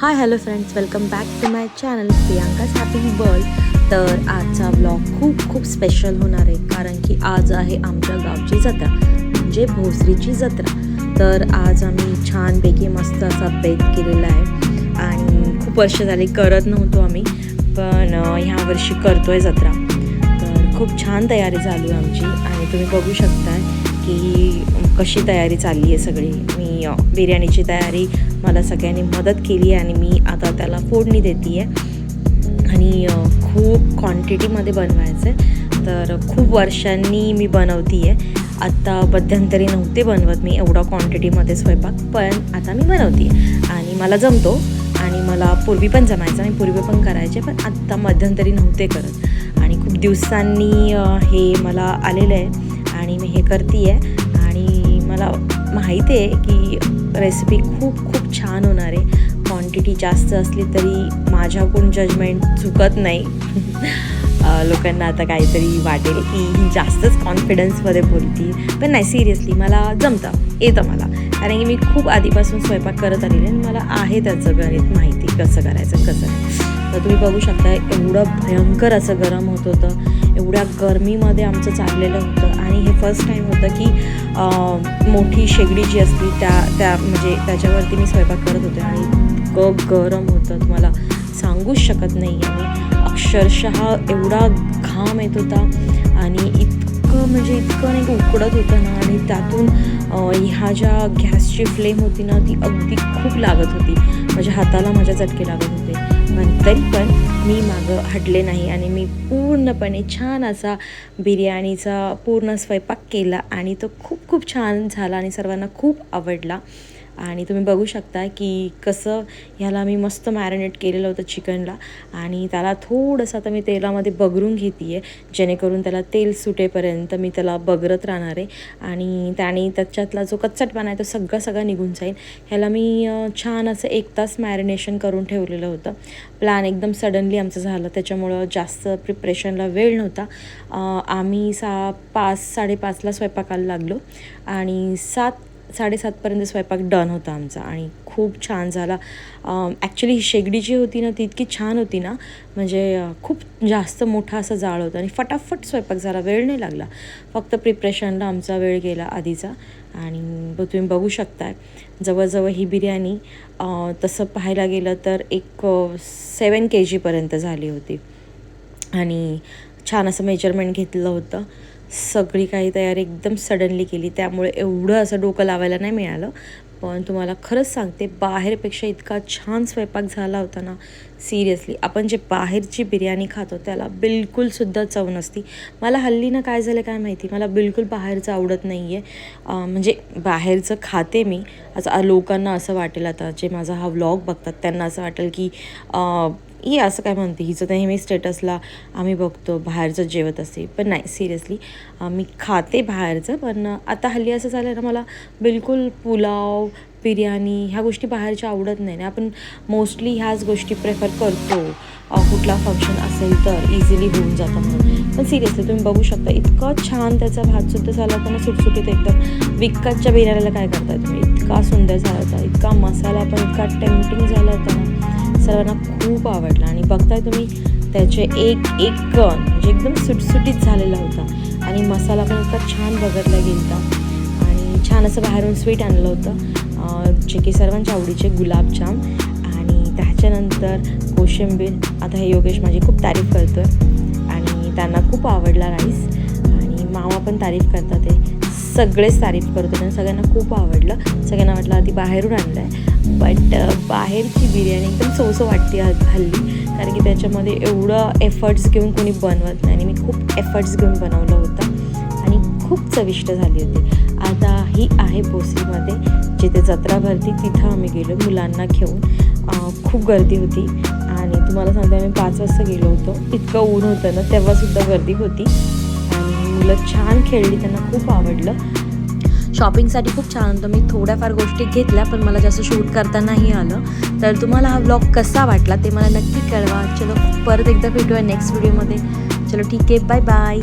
Hi hello friends welcome back to my channel प्रियांकाच happy world तर आजचा blog खूप खूप स्पेशल होणार आहे कारण की आज आहे आमच्या गावची जत्रा म्हणजे भोसरीची जत्रा. तर आज आम्ही छानपैकी मस्त असा बेत केलेला आहे आणि खूप वर्ष झाली करत नव्हतो आम्ही पण ह्या वर्षी करतो आहे जत्रा. तर खूप छान तयारी झाली आमची आणि तुम्ही बघू शकताय की कशी तयारी चालली आहे सगळी. मी बिर्याणीची तयारी मला सगळ्यांनी मदत केली आहे आणि मी आता त्याला फोडणी देते आहे आणि खूप क्वांटिटीमध्ये बनवायचं आहे तर खूप वर्षांनी मी बनवते आहे आत्ता मध्यंतरी नव्हते बनवत मी एवढा क्वांटिटीमध्ये स्वयंपाक पण आता मी बनवते आणि मला जमतो. आणि मला पूर्वी पण जमायचं आणि पूर्वी पण करायचे पण आत्ता मध्यंतरी नव्हते करत. आणि खूप दिवसांनी हे मला आलेलं आहे. आणि मी हे करते आहे आणि मला माहिती आहे की रेसिपी खूप खूप छान होणार आहे. क्वांटिटी जास्त असली तरी माझ्याकडून जजमेंट चुकत नाही. लोकांना आता काहीतरी वाटेल की ही जास्तच कॉन्फिडन्समध्ये बोलती. पण नाही सिरियसली मला जमतं. येतं मला. कारण की मी खूप आधीपासून स्वयंपाक करत आलेले आणि मला आहे त्याचं गणित माहिती कसं करायचं कसं तर तुम्ही बघू शकता एवढं भयंकर असं गरम होत होतं. एवढ्या गरमीमध्ये आमचं चाललेलं होतं. आणि हे फर्स्ट टाईम होतं की मोठी शेगडी जी असती त्या त्या म्हणजे त्याच्यावरती मी स्वयंपाक करत होते. आणि इतकं गरम होतं तुम्हाला. सांगूच शकत नाही आणि अक्षरशः एवढा घाम येत होता. आणि इतकं म्हणजे इतकं नाही उकडत होतं ना. आणि त्यातून ह्या ज्या गॅसची फ्लेम होती ना ती अगदी खूप लागत होती. माझ्या हाताला माझ्या चटके लागत होते. पण तरी पण मी मागं हटले नाही आणि मी पूर्णपणे छान असा बिर्याणीचा पूर्ण स्वयंपाक केला आणि तो खूप खूप छान झाला आणि सर्वांना खूप आवडला. आणि तुम्ही बघू शकता की कसं ह्याला मी मस्त मॅरिनेट केलेलं होतं चिकनला आणि त्याला थोडंसं आता मी तेलामध्ये बगरून घेते आहे जेणेकरून त्याला तेल सुटेपर्यंत मी त्याला बगरत राहणार आहे. आणि त्याने त्याच्यातला जो कच्चटपणा आहे तो सगळा सगळा निघून जाईल. ह्याला मी छान असं एक तास मॅरिनेशन करून ठेवलेलं होतं. प्लॅन एकदम सडनली आमचं झालं. त्याच्यामुळं जास्त प्रिपरेशनला वेळ नव्हता. आम्ही सा पाच साडेपाचला स्वयंपाकाला लागलो. आणि सात साडेसातपर्यंत स्वयंपाक डन होता आमचा आणि खूप छान झाला. ॲक्च्युली ही शेगडी जी होती ना ती इतकी छान होती ना म्हणजे खूप जास्त मोठा असं जाळ होतं आणि फटाफट स्वयंपाक झाला वेळ नाही लागला. फक्त प्रिपरेशनला आमचा वेळ गेला आधीचा आणि ब तुम्ही बघू शकताय. जवळजवळ ही बिर्याणी तसं पाहायला गेलं तर एक सेवन के जीपर्यंत झाली होती. आणि छान असं मेजरमेंट घेतलं होतं. सगळी काही तयारी एकदम सडनली केली. त्यामुळे एवढं असं डोकं लावायला नाही मिळालं. पण तुम्हाला खरंच सांगते बाहेरपेक्षा इतका छान स्वयंपाक झाला होता ना सिरियसली आपण जे बाहेरची बिर्याणी खातो त्याला बिलकुलसुद्धा चव नसती. मला हल्ली ना काय झालं काय माहिती? मला बिलकुल बाहेरचं आवडत नाही आहे म्हणजे बाहेरचं खाते मी. असं लोकांना असं वाटेल आता जे माझा हा व्लॉग बघतात त्यांना असं वाटेल की आ, ही असं काय म्हणते हिचं नेहमी स्टेटसला आम्ही बघतो बाहेरचं जेवत असे पण नाही सिरियसली मी खाते बाहेरचं पण आता हल्ली असं झालं ना मला बिलकुल पुलाव बिर्याणी ह्या गोष्टी बाहेरच्या आवडत नाही. ना आपण मोस्टली ह्याच गोष्टी प्रेफर करतो. कुठला फंक्शन असेल तर इझिली होऊन जातं म्हणून. पण सिरियसली तुम्ही बघू शकता इतकं छान त्याचा भातसुद्धा झाला होता ना सुटसुटीत एकदम. विकतच्या बिर्याणीला काय करता तुम्ही? इतका सुंदर झाला होता इतका मसाला पण इतका टेम्पटिंग झाला होता. ना सर्वांना खूप आवडला. आणि बघताय तुम्ही त्याचे एक एक कण म्हणजे एकदम सुटसुटीत झालेला होता. आणि मसाला पण इतका छान बघतला गेलता. आणि छान असं बाहेरून स्वीट आणलं होतं. जे की सर्वांच्या आवडीचे गुलाबजाम आणि त्याच्यानंतर कोशिंबीर. आता हे योगेश माझी खूप तारीफ करतो आहे आणि त्यांना खूप आवडला राईस आणि मामा पण तारीफ करतात ते सगळेच तारीफ करतो आणि सगळ्यांना खूप आवडलं. सगळ्यांना वाटलं आधी बाहेरून आणलं आहे बट बाहेरची बिर्याणी एकदम सोसो वाटते हल्ली. कारण की त्याच्यामध्ये एवढं एफर्ट्स घेऊन कोणी बनवत नाही. आणि मी खूप एफर्ट्स घेऊन बनवलं होतं. आणि खूप चविष्ट झाली होती. आता ही आहे भोसरीमध्ये जिथे जत्रा भरती तिथं आम्ही गेलो मुलांना घेऊन. खूप गर्दी होती. आणि तुम्हाला सांगते आम्ही पाच वाजता गेलो होतो. इतकं ऊन होतं ना तेव्हासुद्धा गर्दी होती. मुलं छान खेळली त्यांना खूप आवडलं. शॉपिंगसाठी खूप छान होतं. मी थोड्याफार गोष्टी घेतल्या पण मला जास्त शूट करता नाही आलं. तर तुम्हाला हा ब्लॉग कसा वाटला ते मला नक्की कळवा. चलो परत एकदा भेटूया नेक्स्ट व्हिडिओमध्ये चलो ठीक आहे. Bye bye